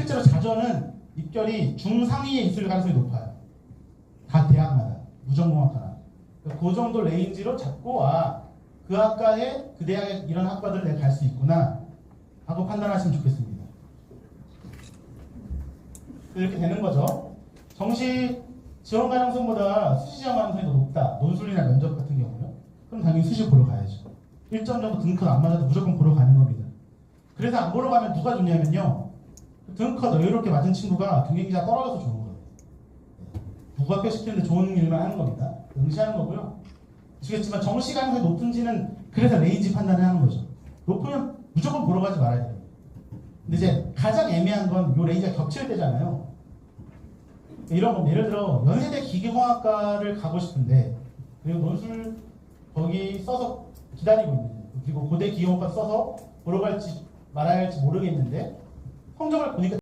실제로 자전은 입결이 중상위에 있을 가능성이 높아요. 각 대학마다 무정공학과나 그 정도 레인지로 잡고 아 그 학과에 그 대학에 이런 학과들을 내가 갈 수 있구나 하고 판단하시면 좋겠습니다. 이렇게 되는 거죠. 정시 지원 가능성보다 수시 지원 가능성이 더 높다. 논술이나 면접 같은 경우요. 그럼 당연히 수시 보러 가야죠. 1점 정도 등급 안 맞아도 무조건 보러 가는 겁니다. 그래서 안 보러 가면 누가 좋냐면요. 등급 여유롭게 맞은 친구가 경쟁자가 떨어져서 좋은 거예요. 부합격 시키는데 좋은 일만 하는 겁니다. 응시하는 거고요. 아시겠지만 정시 가능성이 높은지는 그래서 레인지 판단을 하는 거죠. 높으면 무조건 보러 가지 말아야 돼요. 근데 이제 가장 애매한 건 요 레인지가 겹칠 때잖아요. 이런 거 예를 들어 연세대 기계공학과를 가고 싶은데 그리고 논술 거기 써서 기다리고 있는 그리고 고대 기계공학과 써서 보러 갈지 말아야 할지 모르겠는데 성적을 보니까